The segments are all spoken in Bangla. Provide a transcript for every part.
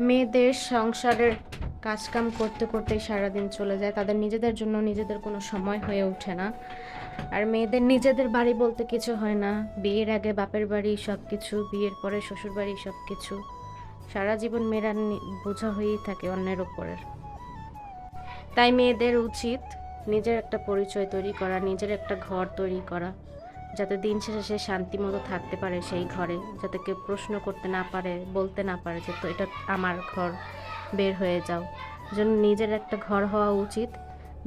মেয়েদের সংসারের কাজকাম করতে করতেই সারাদিন চলে যায়। তাদের নিজেদের জন্য নিজেদের কোনো সময় হয়ে ওঠে না। আর মেয়েদের নিজেদের বাড়ি বলতে কিছু হয় না। বিয়ের আগে বাপের বাড়ি সব কিছু বিয়ের পরে শ্বশুর বাড়ি সব কিছু সারা জীবন মেয়েরা বোঝা হয়েই থাকে অন্যের ওপরের তাই মেয়েদের উচিত নিজের একটা পরিচয় তৈরি করা, নিজের একটা ঘর তৈরি করা। যাতে দিন শেষে সে শান্তি মতো থাকতে পারে সেই ঘরে, যাতে কেউ প্রশ্ন করতে না পারে, বলতে না পারে যে, তো এটা আমার ঘর, বের হয়ে যাও। জন্য নিজের একটা ঘর হওয়া উচিত,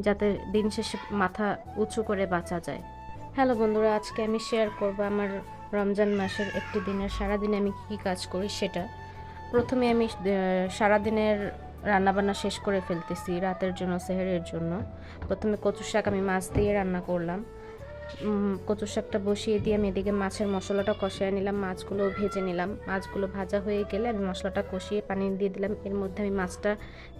যাতে দিন শেষে মাথা উঁচু করে বাঁচা যায়। হ্যালো বন্ধুরা, আজকে আমি শেয়ার করব আমার রমজান মাসের একটি দিনের, সারাদিনে আমি কী কাজ করি সেটা। প্রথমে আমি সারাদিনের রান্নাবান্না শেষ করে ফেলতেছি, রাতের জন্য, সেহেরের জন্য। প্রথমে কচু শাক আমি মাছ দিয়ে রান্না করলাম। কচু শাকটা বসিয়ে দিয়ে আমি এদিকে মাছের মশলাটা কষিয়ে নিলাম মাছগুলো ভেজে নিলাম। মাছগুলো ভাজা হয়ে গেলে আমি মশলাটা কষিয়ে পানি দিয়ে দিলাম। এর মধ্যে আমি মাছটা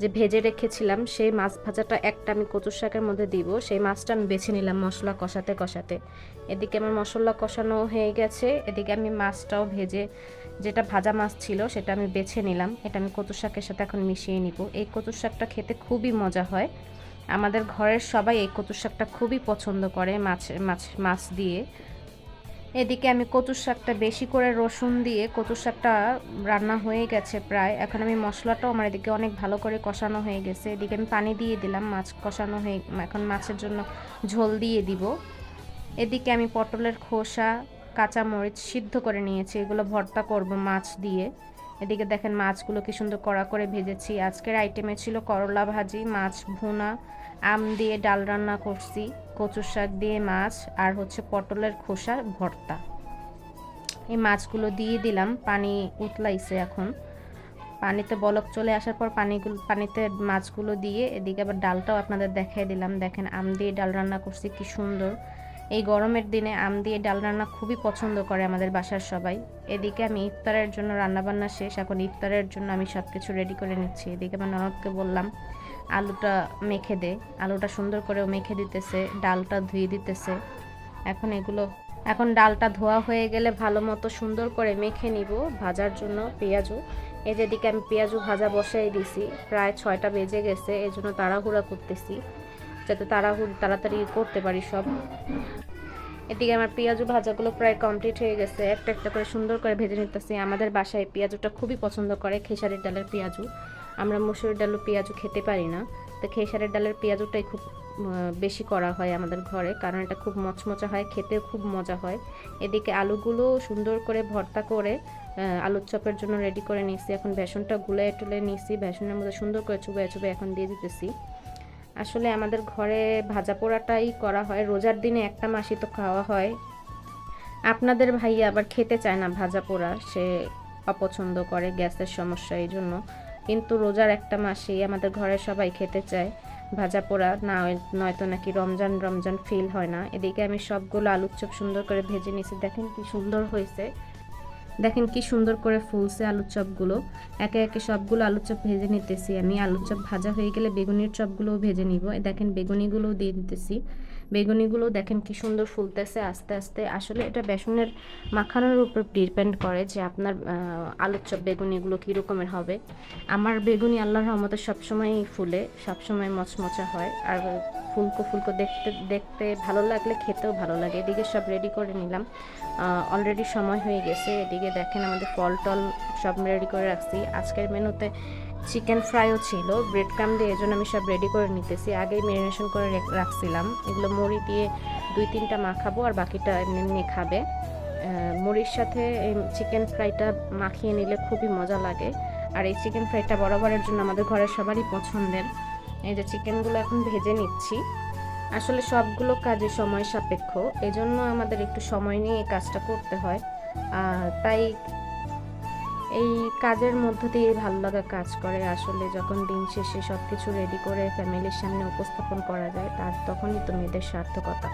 যে ভেজে রেখেছিলাম, সেই মাছ ভাজাটা একটা আমি কচু শাকের মধ্যে দিব, সেই মাছটা আমি বেছে নিলাম মশলা কষাতে কষাতে। এদিকে আমার মশলা কষানো হয়ে গেছে, এদিকে আমি মাছটাও ভেজে যেটা ভাজা মাছ ছিল সেটা আমি বেছে নিলাম। এটা আমি কচু শাকের সাথে এখন মিশিয়ে নিব। এই কচু শাকটা খেতে খুবই মজা হয়। আমাদের ঘরের সবাই এই কচু শাকটা খুবই পছন্দ করে মাছ মাছ মাছ দিয়ে। এদিকে আমি কচুর শাকটা বেশি করে রসুন দিয়ে কচুর শাকটা রান্না হয়ে গেছে প্রায়। এখন আমি মশলাটাও আমার এদিকে অনেক ভালো করে কষানো হয়ে গেছে। এদিকে আমি পানি দিয়ে দিলাম, মাছ কষানো হয়ে, এখন মাছের জন্য ঝোল দিয়ে দিব। এদিকে আমি পটলের খোসা, কাঁচামরিচ সিদ্ধ করে নিয়েছি। এগুলো ভর্তা করব মাছ দিয়ে। এদিকে দেখেন মাছগুলো কি সুন্দর কড়া করে ভেজেছি। আজকের আইটেমে ছিল করলা ভাজি, মাছ ভুনা, আম দিয়ে ডাল রান্না করছি কচুর শাক দিয়ে মাছ, আর হচ্ছে পটলের খোসা, ভর্তা। এই মাছগুলো দিয়ে দিলাম, পানি উতলাইছে এখন। পানিতে বলক চলে আসার পর পানিগুলো, পানিতে মাছগুলো দিয়ে এদিকে আবার ডালটাও আপনাদের দেখাই দিলাম। দেখেন আম দিয়ে ডাল রান্না করছি, কি সুন্দর। এই গরমের দিনে আম দিয়ে ডাল রান্না খুবই পছন্দ করে আমাদের বাসার সবাই। এদিকে আমি ইফতারের জন্য রান্নাবান্না শেষ, এখন ইফতারের জন্য আমি সব কিছু রেডি করে নিচ্ছি। এদিকে আমার ননদকে বললাম, আলুটা মেখে দে। আলুটা সুন্দর করে মেখে দিতেছে, ডালটা ধুয়ে দিতেছে। এখন এগুলো, এখন ডালটা ধোয়া হয়ে গেলে ভালো মতো সুন্দর করে মেখে নিব ভাজার জন্য পেঁয়াজু এই যেদিকে আমি পেঁয়াজু ভাজা বসাই দিছি, প্রায় ছয়টা বেজে গেছে এই জন্য তাড়াহুড়া করতেছি। যাতে তাড়াহুড়ো, তাড়াতাড়ি করতে পারি সব। এদিকে আমার পেঁয়াজু ভাজাগুলো প্রায় কমপ্লিট হয়ে গেছে। একটা একটা করে সুন্দর করে ভেজে নিতেছি। আমাদের বাসায় পেঁয়াজুটা খুবই পছন্দ করে খেসারির ডালের পেঁয়াজু। আমরা মুসুরির ডালও পেঁয়াজু খেতে পারি না। তো খেসারির ডালের পেঁয়াজুটাই খুব বেশি করা হয় আমাদের ঘরে, কারণ এটা খুব মচমচা হয়, খেতেও খুব মজা হয়। এদিকে আলুগুলো সুন্দর করে ভর্তা করে আলুর চপের জন্য রেডি করে নিয়েছি। এখন বেসনটা গুলে টুলে নিয়েছি। বেসনের মধ্যে সুন্দর করে চুবাই চুবাই এখন দিয়ে দিতেছি। আসলে আমাদের ঘরে ভাজা পোড়াটাই করা হয়। রোজার দিনে একটা মাসই তো খাওয়া হয়। আপনাদের ভাইয়া আবার খেতে চায় না ভাজা পোড়া, সে অপছন্দ করে গ্যাসের সমস্যা এই জন্য। কিন্তু রোজার একটা মাসেই আমাদের ঘরে সবাই খেতে চায় ভাজা পোড়া। না, নয়তো নাকি রমজান রমজান ফিল হয় না। এদিকে আমি সবগুলো আলুর চপ সুন্দর করে ভেজে নিয়েছি দেখেন কি সুন্দর হয়েছে। দেখেন কি সুন্দর করে ফুলছে আলুর চপগুলো। একে একে সবগুলো আলুর চপ ভেজে নিতেছি আমি। আলুর চপ ভাজা হয়ে গেলে বেগুনির চপগুলোও ভেজে নিব। দেখেন বেগুনিগুলোও দিয়ে দিতেছি। বেগুনিগুলো দেখেন কি সুন্দর ফুলতেছে আস্তে আস্তে। আসলে এটা বেসনের মাখানোর উপর ডিপেন্ড করে যে আপনার আলুর চপ বেগুনিগুলো কী রকমের হবে। আমার বেগুনি আল্লাহর রহমতে সবসময়ই ফুলে, সবসময় মচমচা হয়। আর ফুলকো ফুলকো দেখতে দেখতে ভালো লাগলে খেতেও ভালো লাগে। এদিকে সব রেডি করে নিলাম। অলরেডি সময় হয়ে গেছে। এদিকে দেখেন আমাদের ফল টল সব রেডি করে রাখছি। আজকের মেনুতে চিকেন ফ্রাইও ছিল ব্রেড ক্রাম দিয়ে এই জন্য আমি সব রেডি করে নিতেছি। আগেই ম্যারিনেশন করে রাখছিলাম। এগুলো মুড়ি দিয়ে দুই তিনটা মাখাবো আর বাকিটা এমনি এমনি খাবে। মুড়ির সাথে চিকেন ফ্রাইটা মাখিয়ে নিলে খুবই মজা লাগে। আর এই চিকেন ফ্রাইটা বরাবরের জন্য আমাদের ঘরের সবারই পছন্দের। এই যে চিকেনগুলো এখন ভেজে নিচ্ছি। আসলে সবগুলো কাজে সময় সাপেক্ষ। এজন্য আমাদের একটু সময় নিয়ে এই কাজটা করতে হয়। তাই এই কাজের মধ্য দিয়ে ভালো লাগা কাজ করে। আসলে যখন দিন শেষে সব কিছু রেডি করে ফ্যামিলির সামনে উপস্থাপন করা যায়, তার তখনই তো মেয়েদের সার্থকতা।